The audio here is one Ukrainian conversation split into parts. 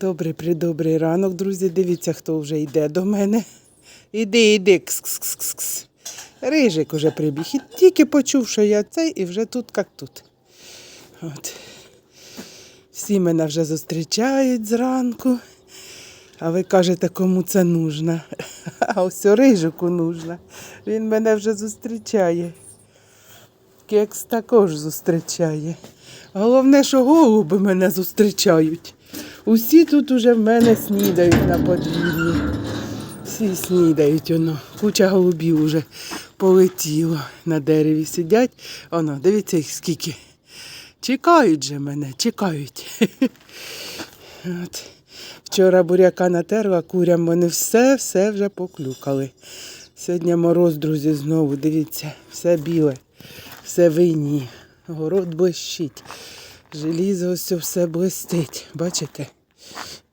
Добрий придобрий ранок, друзі. Дивіться, хто вже йде до мене. Іди, іди. Кс-кс-кс-кс. Рижик уже прибіг. І тільки почув, що я цей, і вже тут, як тут. От. Всі мене вже зустрічають зранку. А ви кажете, кому це нужно. А ось рижику нужно. Він мене вже зустрічає. Кекс також зустрічає. Головне, що голуби мене зустрічають. Усі тут уже в мене снідають на подвір'ї. Всі снідають воно. Куча голубів уже полетіло. На дереві сидять. Оно, дивіться їх скільки. Чекають же мене, чекають. От. Вчора буряка натерла курям, вони все-все вже поклюкали. Сьогодні мороз, друзі, знову, дивіться, все біле, все винні. Город блищить. Желізо все блистить. Бачите?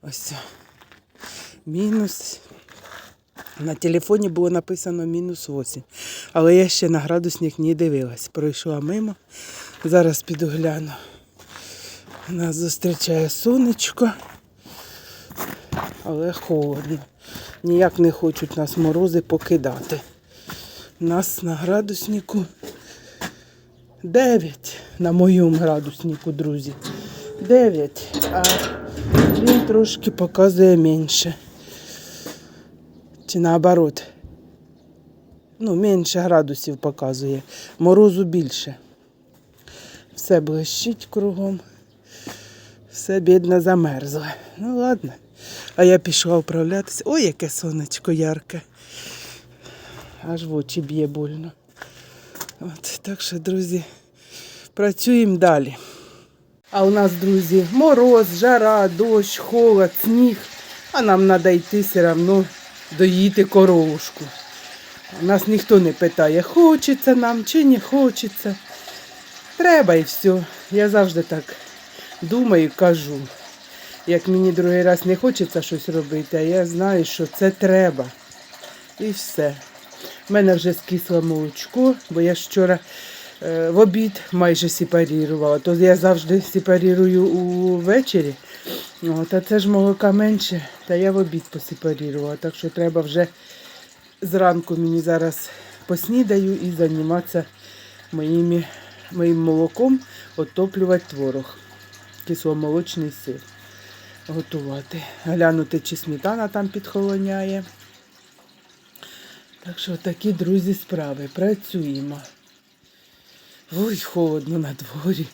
Ось. Мінус. На телефоні було написано мінус 8. Але я ще на градусник не дивилась. Пройшла мимо. Зараз піду гляну. Нас зустрічає сонечко. Але холодно. Ніяк не хочуть нас морози покидати. Нас на градуснику 9 на моєму градуснику, друзі. 9, а він трошки показує менше. Чи наоборот. Ну, менше градусів показує. Морозу більше. Все блищить кругом. Все бідно замерзло. Ну ладно. А я пішла управлятися. Ой, яке сонечко ярке. Аж в очі б'є больно. От, так що, друзі, працюємо далі. А у нас, друзі, мороз, жара, дощ, холод, сніг. А нам треба йти все одно доїти коровушку. Нас ніхто не питає, хочеться нам чи не хочеться. Треба і все. Я завжди так думаю, кажу. Як мені другий раз не хочеться щось робити, а я знаю, що це треба. І все. У мене вже скисло молочко, бо я вчора в обід майже сепарірувала. То я завжди сепарірую увечері. От, а це ж молока менше, та я в обід посепарірувала. Так що треба вже зранку мені зараз поснідаю і займатися моїми, моїм молоком, отоплювати творог, кисломолочний сир. Готувати. Глянути, чи сметана там підхолоняє. Так що такі, друзі, справи. Працюємо. Ой, холодно на дворі.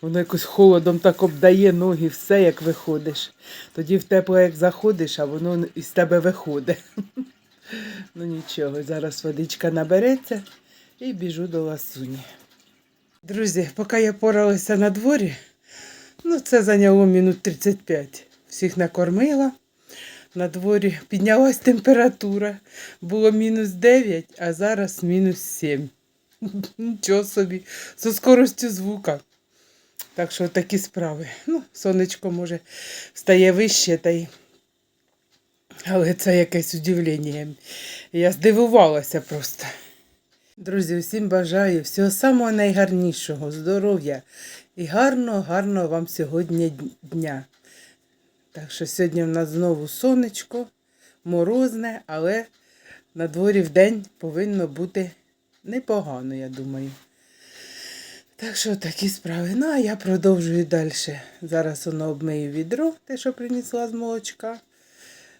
Воно якось холодом так обдає ноги, все як виходиш. Тоді в тепло як заходиш, а воно із тебе виходить. Ну нічого, зараз водичка набереться і біжу до ласуні. Друзі, поки я поралася на дворі, ну це зайняло минут 35. Всіх накормила. На дворі піднялась температура. Було мінус 9, а зараз мінус 7. Нічого собі, зі скоростю звука. Так що такі справи. Ну, сонечко може стає вище, та й. Але це якесь удивлення. Я здивувалася просто. Друзі, всім бажаю всього самого найгарнішого, здоров'я і гарного, гарного вам сьогодні дня. Так що сьогодні в нас знову сонечко, морозне, але на дворі в день повинно бути непогано, я думаю. Так що такі справи. Ну, а я продовжую далі. Зараз воно обмию відро, те, що принесла з молочка.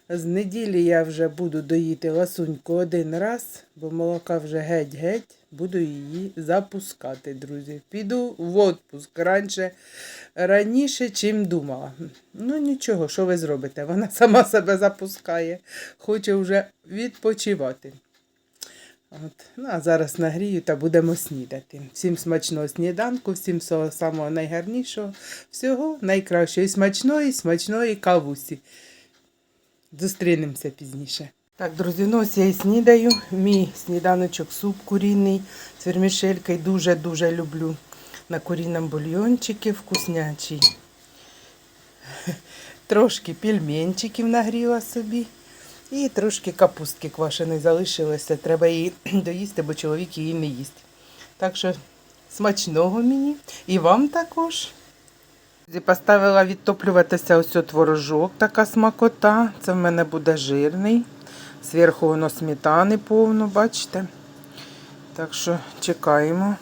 З неділі я вже буду доїти ласуньку один раз, бо молока вже геть-геть. Буду її запускати, друзі. Піду в отпуск раніше, раніше, чим думала. Ну нічого, що ви зробите? Вона сама себе запускає, хоче вже відпочивати. От. Ну, а зараз нагрію та будемо снідати. Всім смачного сніданку, всім всього самого найгарнішого, всього найкращого. І смачної, смачної кавусі. Зустрінемося пізніше. Так, друзі, ну ось я і снідаю. Мій сніданочок суп курінний з вермішелькою. Дуже-дуже люблю. На курінному бульйончики вкуснячий. Трошки пельменчиків нагріла собі. І трошки капустки квашеної залишилося. Треба її доїсти, бо чоловік її не їсть. Так що смачного мені і вам також. Поставила відтоплюватися ось творожок, така смакота. Це в мене буде жирний. Зверху воно сметани повно, бачите. Так що чекаємо.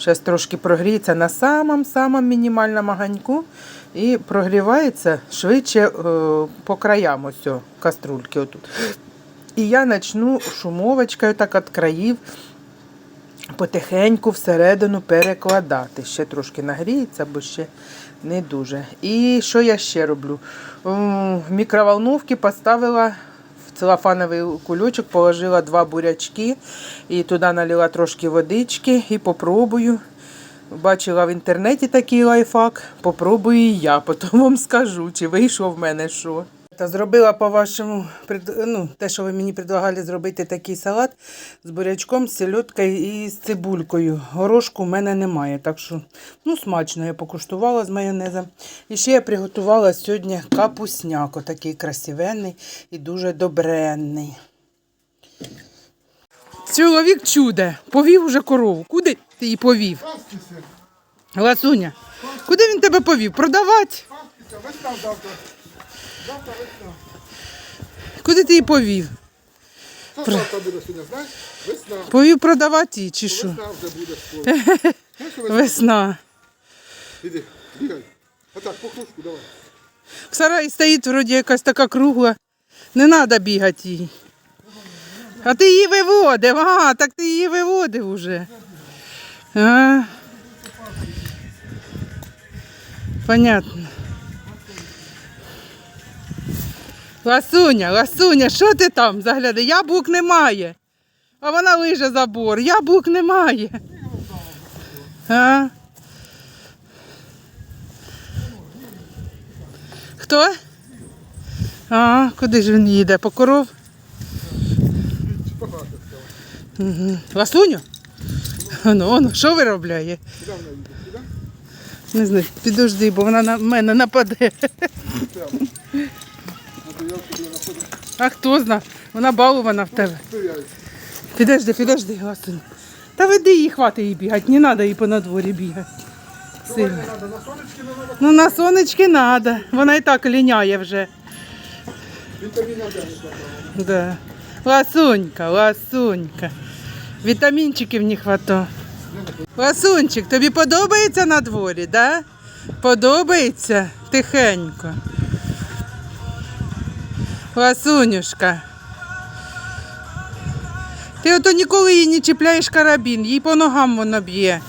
Зараз трошки прогріється на самому-самому мінімальному огоньку і прогрівається швидше е, по краям ось о, каструльки. Отут. І я почну шумовочкою так від країв потихеньку всередину перекладати. Ще трошки нагріється, бо ще не дуже. І що я ще роблю? В мікроволновці поставила целофановий кульочок, положила два бурячки і туди налила трошки водички і попробую. Бачила в інтернеті такий лайфхак, попробую і я, потім вам скажу, чи вийшло в мене що. Та зробила по вашому ну, те, що ви мені предлагали зробити такий салат з бурячком, з селедкою і з цибулькою. Горошку в мене немає, так що ну, смачно я покуштувала з майонезом. І ще я приготувала сьогодні капусняк, отакий красивенний і дуже добренний. Чоловік чуде, повів уже корову. Куди ти її повів? Ласуня, куди він тебе повів? Продавати? Куди ти її повів? Що завтра буде сьогодні, знаєш? Весна. Повів продавати її чи що? Весна вже буде скоро. Знаєш, що весна? Іди, бігай. Отак, по кружку давай. В сараї стоїть вроді якась така кругла. Не треба бігати їй. А ти її виводив, ага, так ти її виводив уже. А. Понятно. Ласуня, Ласуня, що ти там заглядай? Яблук немає. А вона лиже забор. Яблук немає. А? Хто? А, куди ж він їде? По коров? Угу. Ласуню? Ну, ну, що виробляє? Не знаю, підожди, бо вона на мене нападе. А хто зна? Вона балована в тебе. Підожди, підожди, Ласунь. Та веди її, хвати її бігати, не треба їй по надворі бігати. Сильно. Ну на сонечки треба. Вона і так ліняє вже. Вітаміна. Да. Ласунька, ласунька. Вітамінчиків не хватає. Ласунчик, тобі подобається на дворі, да? Подобається? Тихенько. Ласунюшка. Ти ото ніколи їй не чіпляєш карабін, їй по ногам воно б'є.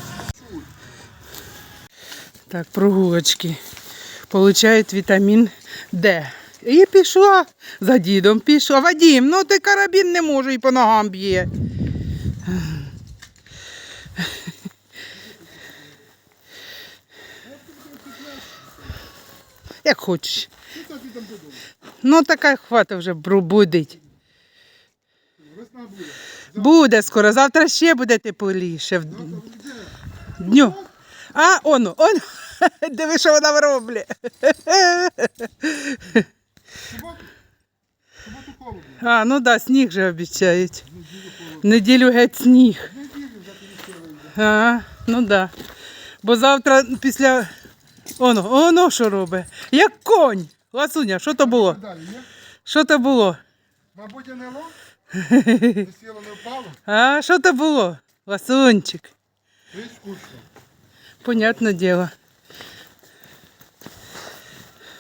Так, прогулочки. Получають вітамін Д. І пішла за дідом, пішла. Вадім, ну ти карабін не може і по ногам б'є. Як хочеш. Ну так така хвата вже будить. Буде. Буде скоро, завтра ще буде тепліше. Дню. А, оно, он. Диви, що вона роблять. А, ну да, сніг же обіцяють. Неділю геть сніг. А, ну да. Бо завтра після. Оно, оно що робить. Як конь. Ласуня, що то було? Далі, ні? Що то було? Мабуть, не ло? Не сіло, не впало? А, що то було? Ласунчик. Ти скучно. Понятне діло.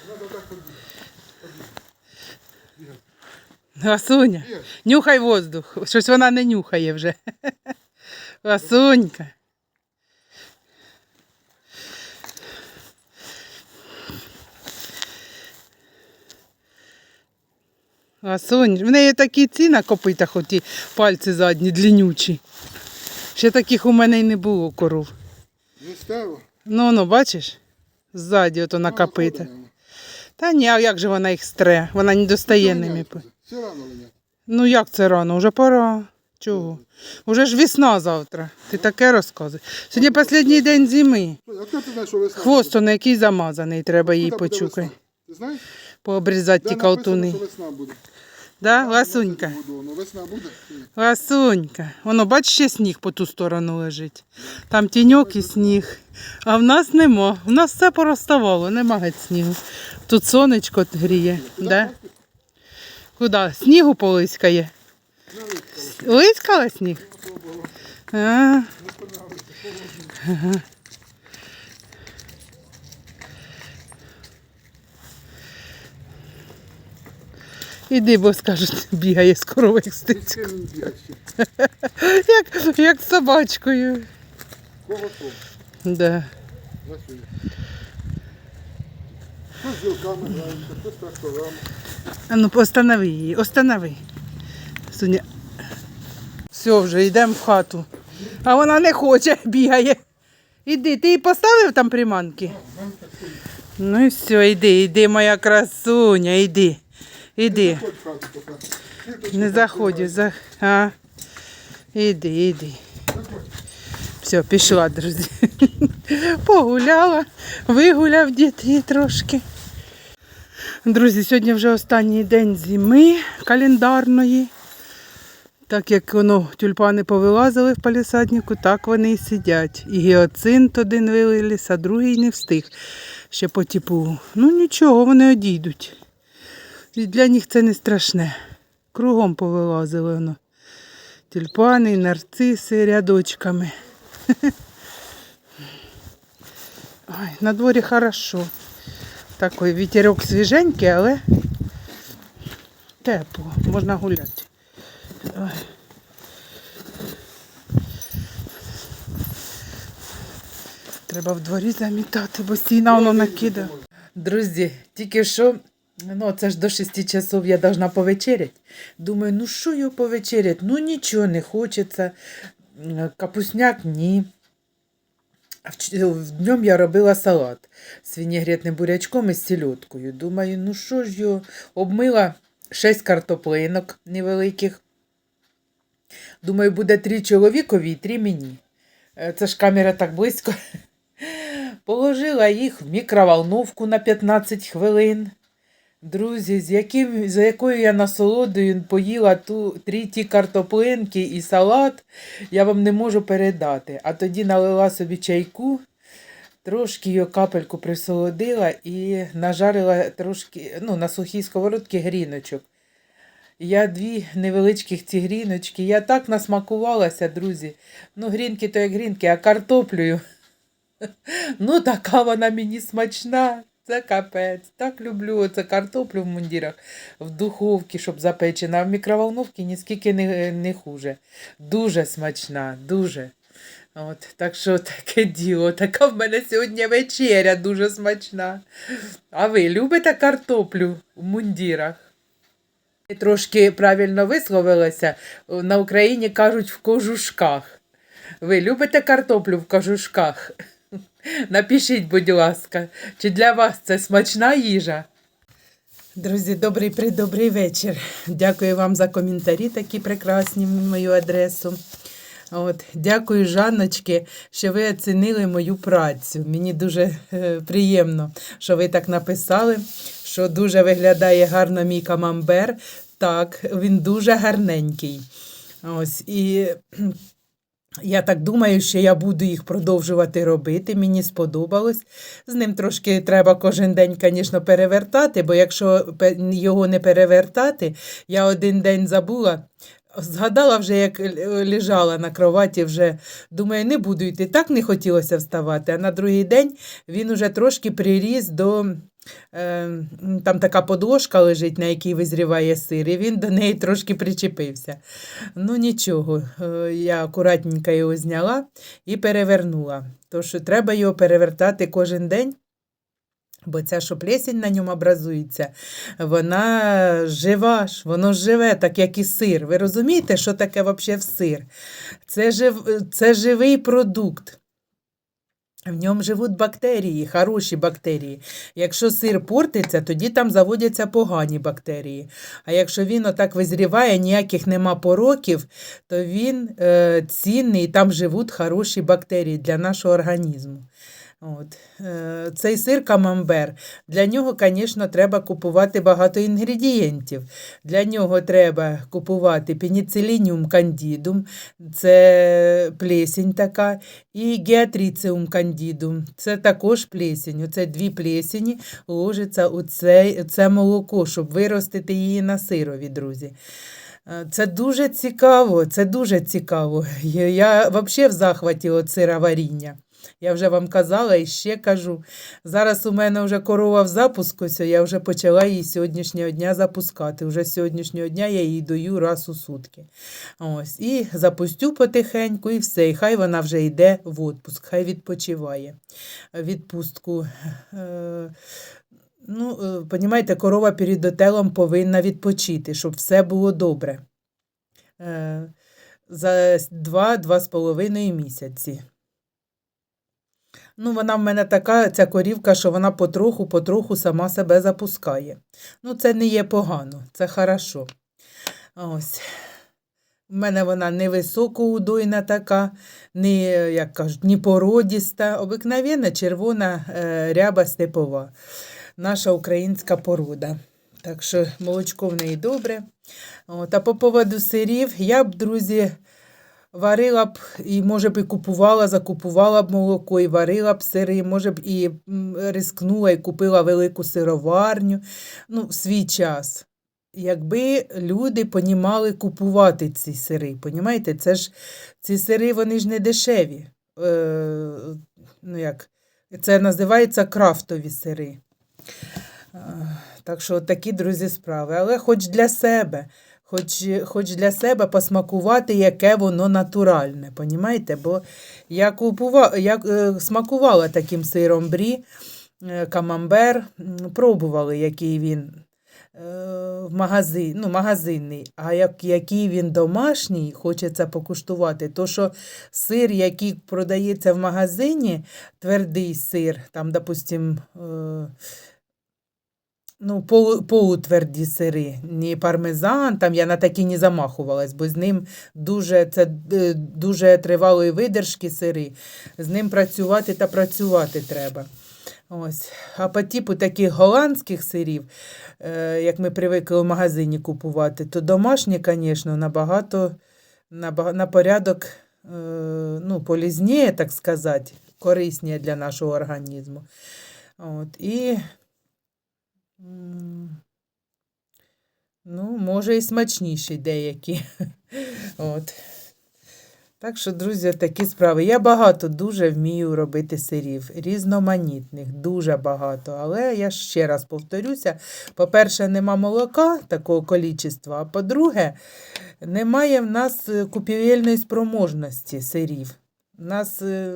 Надо так ходити. Ласуня, Є. нюхай воздух. Щось вона не нюхає вже. Ласунька. Ласунь, в неї такі ці на копитах, оті пальці задні, длинючі. Ще таких у мене й не було коров. Не стало. Ну, ну, бачиш? Ззаді ото на копитах. Та ні, а як же вона їх стре? Вона не достає ними. Все рано линять. Ну як це рано? Уже пора. Чого? Уже ж весна завтра. Ти таке розказуєш. Сьогодні останній день зими. А? Хвост он який замазаний, треба її почукати. Ти знаєш? Пообрізати ті калтуни. весна буде? Да, ласунька. Весна буде. Ласунька. Воно, бач, ще сніг по ту сторону лежить. Там тіньок і сніг. А в нас нема. У нас все пороставало, нема геть снігу. Тут сонечко гріє. Да? Куди? Снігу полискає. Лискала сніг? А, ага. Іди, бо скажуть, бігає векстить. Це він б'яще. Як, як з собачкою. Кого то? Да. Хто з ділками грається, хто з тракторами. А ну останови її, останови. Суня. Все, вже йдемо в хату. А вона не хоче, бігає. Іди, ти їй поставив там приманки? Ну і все, йди, йди, моя красуня, йди. Іди. Не заходь, за... а. Іди, іди. Все, пішла, друзі. Погуляла, вигуляв дітей трошки. Друзі, сьогодні вже останній день зими календарної. Так як воно тюльпани повилазили в палісаднику, так вони і сидять. І гіоцинт один виліз, а другий не встиг ще по теплу. Ну нічого, вони одійдуть. І для них це не страшне. Кругом повилазили воно. Тюльпани, нарциси рядочками. Ой, на дворі хорошо. Такий вітерок свіженький, але тепло, можна гуляти. Ой. Треба в дворі замітати, бо стіна воно накидає. Друзі, тільки що, ну це ж до 6 часов я должна повечеряти. Думаю, ну що його повечеряти? Ну нічого не хочеться. Капусняк ні. Днем я робила салат з вінігретним бурячком і з сільоткою. Думаю, ну що ж його обмила 6 картоплинок невеликих. Думаю, буде три чоловікові і три мені. Е, Це ж камера так близько. Положила їх в мікроволновку на 15 хвилин. Друзі, з, яким, з якою я насолодою поїла ту три ті картоплинки і салат, я вам не можу передати. А тоді налила собі чайку, трошки її капельку присолодила і нажарила трошки ну, на сухій сковородці гріночок. Я дві невеличких ці гріночки. Я так насмакувалася, друзі. Ну, грінки то як грінки, а картоплею. Ну, така вона мені смачна. Це капець. Так люблю оце картоплю в мундірах, в духовці, щоб запечена, а в мікроволновці ніскільки не, не хуже. Дуже смачна, дуже. От, так що таке діло. Така в мене сьогодні вечеря дуже смачна. А ви любите картоплю в мундірах? Трошки правильно висловилася. На Україні кажуть в кожушках. Ви любите картоплю в кожушках? Напишіть, будь ласка, чи для вас це смачна їжа? Друзі, добрий придобрий вечір. Дякую вам за коментарі такі прекрасні в мою адресу. От, дякую, Жанночки, що ви оцінили мою працю. Мені дуже е, приємно, що ви так написали, що дуже виглядає гарно мій камамбер. Так, він дуже гарненький. Ось, і я так думаю, що я буду їх продовжувати робити. Мені сподобалось. З ним трошки треба кожен день, звісно, перевертати, бо якщо його не перевертати, я один день забула. Згадала вже, як лежала на кроваті, вже думаю, не буду йти. Так не хотілося вставати. А на другий день він уже трошки приріс до. Е, там така подложка лежить, на якій визріває сир, і він до неї трошки причепився. Ну нічого, е, я акуратненько його зняла і перевернула. Тож треба його перевертати кожен день. Бо ця що плесень на ньому образується, вона жива ж, воно живе, так як і сир. Ви розумієте, що таке взагалі сир? Це, жив, це живий продукт. В ньому живуть бактерії, хороші бактерії. Якщо сир портиться, тоді там заводяться погані бактерії. А якщо він отак визріває, ніяких нема пороків, то він е, цінний, там живуть хороші бактерії для нашого організму. От. Е, Цей сир камамбер. Для нього, звісно, треба купувати багато інгредієнтів. Для нього треба купувати пеніцилініум кандідум, це плесінь така, і геатріціум кандідум, це також плесінь. Оце дві плесені ложиться у це, це молоко, щоб виростити її на сирові, друзі. Е, Це дуже цікаво, це дуже цікаво. Я, взагалі в захваті від сироваріння. Я вже вам казала і ще кажу. Зараз у мене вже корова в запуску, я вже почала її сьогоднішнього дня запускати. Вже з сьогоднішнього дня я її даю раз у сутки. Ось, і запустю потихеньку, і все. І хай вона вже йде в відпуск, хай відпочиває. Відпустку. Е, Ну, е, понімаєте, корова перед отелом повинна відпочити, щоб все було добре. Е, За два-два з половиною місяці. Ну, вона в мене така, ця корівка, що вона потроху-потроху сама себе запускає. Ну, це не є погано, це хорошо. Ось. У мене вона не високоудойна така, не, як кажуть, не породіста, обикновенна червона е, ряба степова. Наша українська порода. Так що молочко в неї добре. От, а по поводу сирів, я б, друзі, варила б і, може б, і купувала, закупувала б молоко, і варила б сири, може б, і рискнула і купила велику сироварню. Ну, в свій час. Якби люди понімали купувати ці сири, понімаєте? Це ж ці сири, вони ж не дешеві. Е, ну, як, це називається крафтові сири. Е, Так що такі, друзі, справи. Але хоч для себе, хоч, хоч для себе посмакувати, яке воно натуральне, понімаєте? Бо я, купува, я е, смакувала таким сиром брі, е, камамбер, пробували, який він е, в магазин, ну, магазинний, а як, який він домашній, хочеться покуштувати. То, що сир, який продається в магазині, твердий сир, там, допустим, е, ну, полу, полутверді сири, не пармезан, там я на такі не замахувалась, бо з ним дуже, це е, дуже тривалої видержки сири, з ним працювати та працювати треба. Ось. А по типу таких голландських сирів, е, як ми привикли в магазині купувати, то домашні, звісно, набагато набага- на порядок е, ну, полізніє, так сказати, корисніє для нашого організму. От. І, ну, може, і смачніші деякі. От. Так що, друзі, такі справи. Я багато дуже вмію робити сирів, різноманітних, дуже багато. Але я ще раз повторюся: по-перше, нема молока такого количества, а по-друге, немає в нас купівельної спроможності сирів. Нас, е,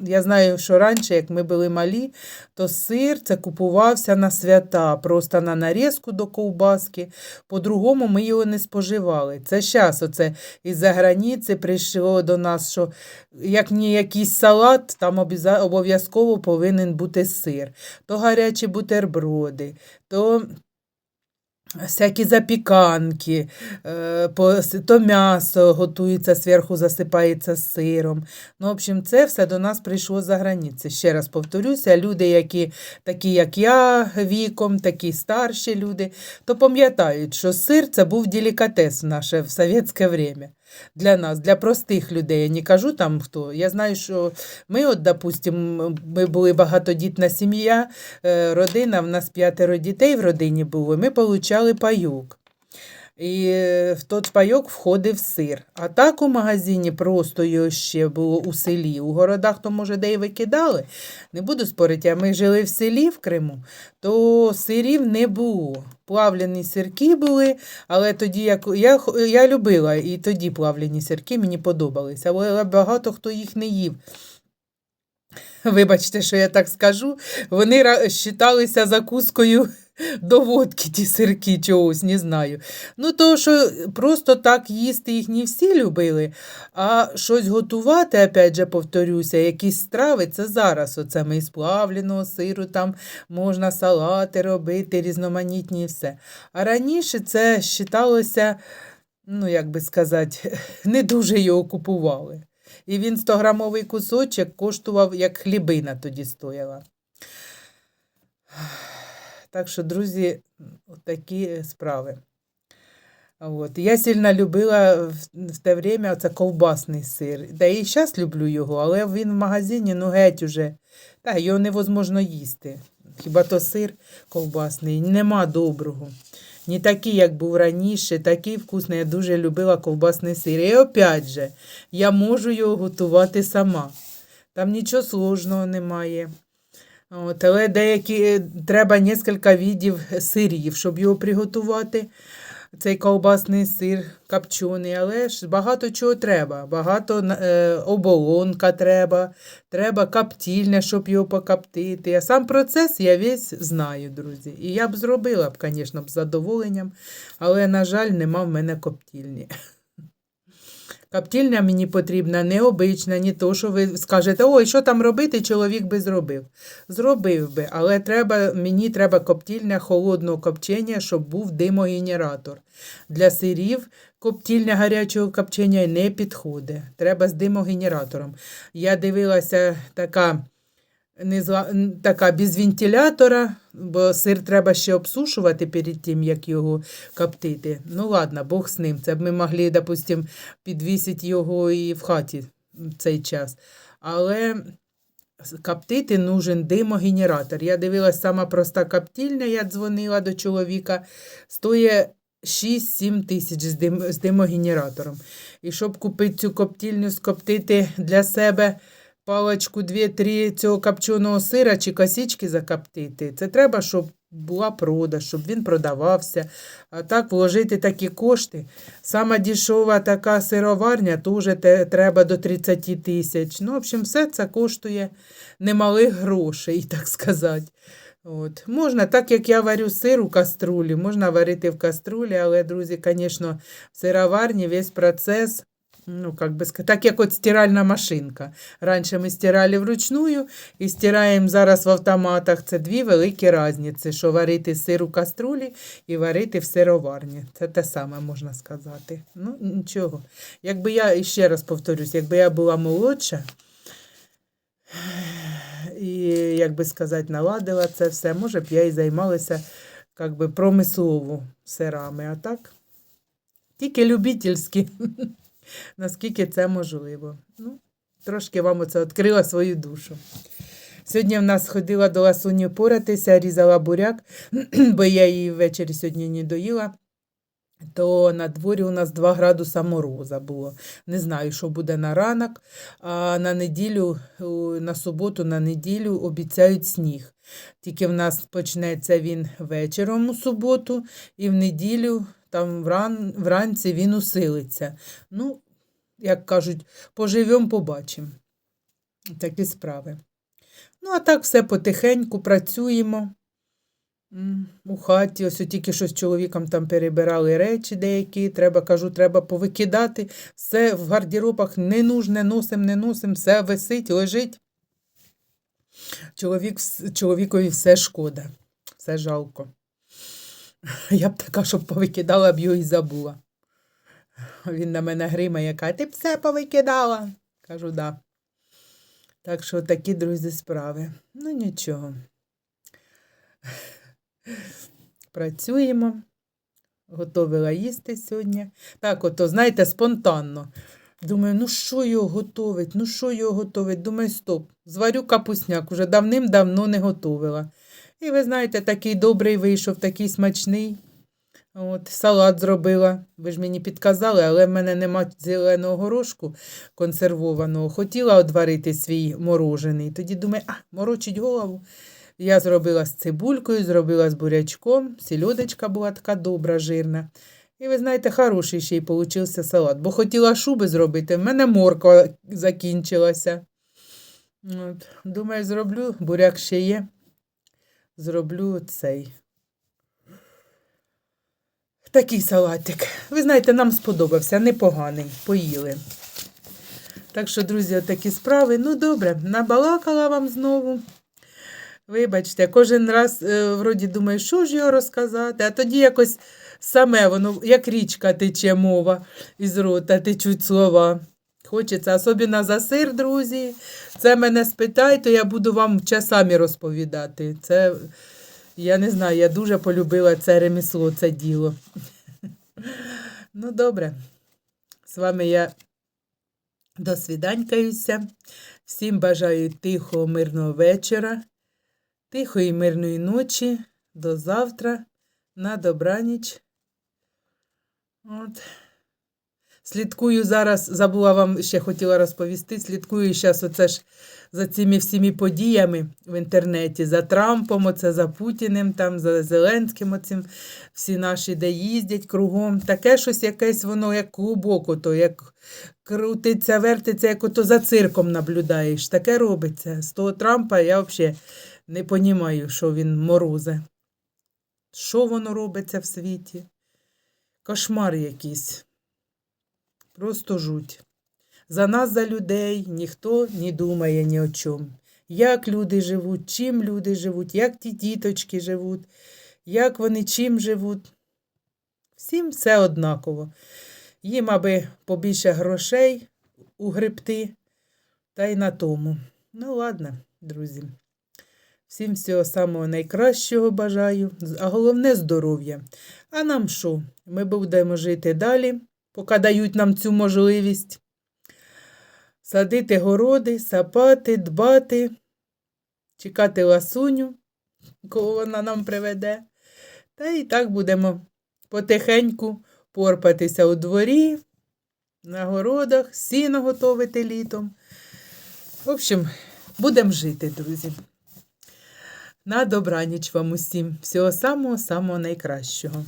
я знаю, що раніше, як ми були малі, то сир це купувався на свята, просто на нарізку до ковбаски. По-другому ми його не споживали. Це зараз оце із-за границі прийшло до нас, що як не якийсь салат, там обов'язково повинен бути сир. То гарячі бутерброди, то всякі запіканки, е, то м'ясо готується зверху, засипається сиром. Ну, в общем, це все до нас прийшло за границі. Ще раз повторюся, люди, які такі, як я віком, такі старші люди, то пам'ятають, що сир це був делікатес в наше в совєтське время. Для нас, для простих людей. Я не кажу там хто. Я знаю, що ми, от, допустим, ми були багатодітна сім'я, е, родина, в нас п'ятеро дітей в родині було, ми получали пайок. І е, в тот пайок входив сир. А так у магазині просто його ще було у селі. У городах то, може, де й викидали. Не буду спорити, а ми жили в селі в Криму, то сирів не було. Плавлені сирки були, але тоді як я, я любила і тоді плавлені сирки мені подобалися, але багато хто їх не їв. Вибачте, що я так скажу. Вони вважалися закускою до водки, ті сирки чогось, не знаю. Ну, то, що просто так їсти їх не всі любили, а щось готувати, опять же, повторюся, якісь страви, це зараз. Оце ми з плавленого сиру, там можна салати робити, різноманітні і все. А раніше це вважалося, ну, як би сказати, не дуже його купували. І він 100-грамовий кусочок коштував, як хлібина тоді стояла. Так що, друзі, такі справи. От. Я сильно любила в, те время це ковбасний сир. Та і зараз люблю його, але він в магазині, ну геть уже. Та його невозможно їсти. Хіба то сир ковбасний, нема доброго. Не такий, як був раніше, такий вкусний. Я дуже любила ковбасний сир. І опять же, я можу його готувати сама. Там нічого сложного немає. От, але деякі е, треба кілька видів сирів, щоб його приготувати. Цей ковбасний сир копчений, але ж багато чого треба. Багато е, оболонка треба, треба коптільня, щоб його покоптити. А сам процес я весь знаю, друзі. І я б зробила б, звісно, з задоволенням, але, на жаль, нема в мене коптільні. Коптільня мені потрібна необична, ні то, що ви скажете, ой, що там робити, чоловік би зробив. Зробив би, але треба, мені треба коптільня холодного копчення, щоб був димогенератор. Для сирів коптільня гарячого копчення не підходить. Треба з димогенератором. Я дивилася така, не така без вентилятора, бо сир треба ще обсушувати перед тим, як його коптити. Ну ладно, Бог з ним. Це б ми могли, допустим, підвісити його і в хаті в цей час. Але коптити нужен димогенератор. Я дивилась, сама проста коптільня, я дзвонила до чоловіка, стоїть 6-7 тисяч з, дим, з димогенератором. І щоб купити цю коптільню, скоптити для себе палочку 2-3 цього копченого сира чи косички закоптити, це треба, щоб була продаж, щоб він продавався. А так вложити такі кошти. Сама дешева така сироварня, то вже те, треба до 30 тисяч. Ну, в общем, все це коштує немалих грошей, так сказати. От. Можна, так як я варю сир у каструлі, можна варити в каструлі, але, друзі, звісно, в сироварні весь процес, ну, как би сказати, так як от стиральна машинка. Раніше ми стирали вручную і стираємо зараз в автоматах. Це дві великі різниці, що варити сир у каструлі і варити в сироварні. Це те саме можна сказати. Ну, нічого. Якби я, ще раз повторюсь, якби я була молодша, і, як би сказати, наладила це все, може б я і займалася як би, промислово сирами, а так тільки любительські, наскільки це можливо. Ну, трошки вам оце відкрила свою душу. Сьогодні в нас ходила до ласуні поратися, різала буряк, бо я її ввечері сьогодні не доїла. То на дворі у нас 2 градуса мороза було. Не знаю, що буде на ранок, а на неділю, на суботу, на неділю обіцяють сніг. Тільки в нас почнеться він вечором у суботу, і в неділю, там вран, вранці він усилиться. Ну, як кажуть, поживемо, побачимо. Такі справи. Ну, а так все потихеньку працюємо. У хаті, ось тільки що з чоловіком там перебирали речі деякі. Треба, кажу, треба повикидати. Все в гардеробах не нужне, носим, не носим, все висить, лежить. Чоловік, чоловікові все шкода, все жалко. Я б така, щоб повикидала, б його і забула. Він на мене гримає, каже, ти б все повикидала. Кажу, да. Так що такі, друзі, справи. Ну нічого. Працюємо. Готовила їсти сьогодні. Так, ото, знаєте, спонтанно. Думаю, ну що його готовить? Ну що його готовить? Думаю, стоп, зварю капусняк, уже давним-давно не готовила. І ви знаєте, такий добрий вийшов, такий смачний. От, салат зробила. Ви ж мені підказали, але в мене нема зеленого горошку консервованого. Хотіла одварити свій морожений. Тоді думаю, а, морочить голову. Я зробила з цибулькою, зробила з бурячком. Сільодочка була така добра, жирна. І ви знаєте, хороший ще й получився салат. Бо хотіла шуби зробити, в мене морква закінчилася. От. Думаю, зроблю, буряк ще є. Зроблю цей. Такий салатик. Ви знаєте, нам сподобався, непоганий. Поїли. Так що, друзі, такі справи. Ну, добре, набалакала вам знову. Вибачте, кожен раз е, вроді думаю, що ж його розказати, а тоді якось саме воно, як річка тече мова із рота, течуть слова. Хочеться, особливо за сир, друзі. Це мене спитай, то я буду вам часами розповідати. Це, я не знаю, я дуже полюбила це ремесло, це діло. Ну, добре. З вами я досвіданькаюся. Всім бажаю тихого, мирного вечора, тихої, мирної ночі. До завтра. На добраніч. От. Слідкую зараз, забула вам ще хотіла розповісти. Слідкую зараз оце ж за цими всіми подіями в інтернеті, за Трампом, оце за Путіним, там, за Зеленським, оцим, всі наші, де їздять кругом. Таке щось якесь воно, як клубок, то як крутиться, вертиться, як ото за цирком наблюдаєш. Таке робиться. З того Трампа я взагалі не розумію, що він морозе. Що воно робиться в світі? Кошмар якийсь. Просто жуть. За нас, за людей, ніхто не думає ні о чому. Як люди живуть, чим люди живуть, як ті діточки живуть, як вони чим живуть. Всім все однаково. Їм аби побільше грошей угребти, та й на тому. Ну, ладно, друзі. Всім всього самого найкращого бажаю, а головне здоров'я. А нам що? Ми будемо жити далі, поки дають нам цю можливість. Садити городи, сапати, дбати, чекати ласуню, кого вона нам приведе. Та і так будемо потихеньку порпатися у дворі, на городах, сіно готовити літом. В общем, будемо жити, друзі. На добраніч вам усім. Всього самого-самого найкращого.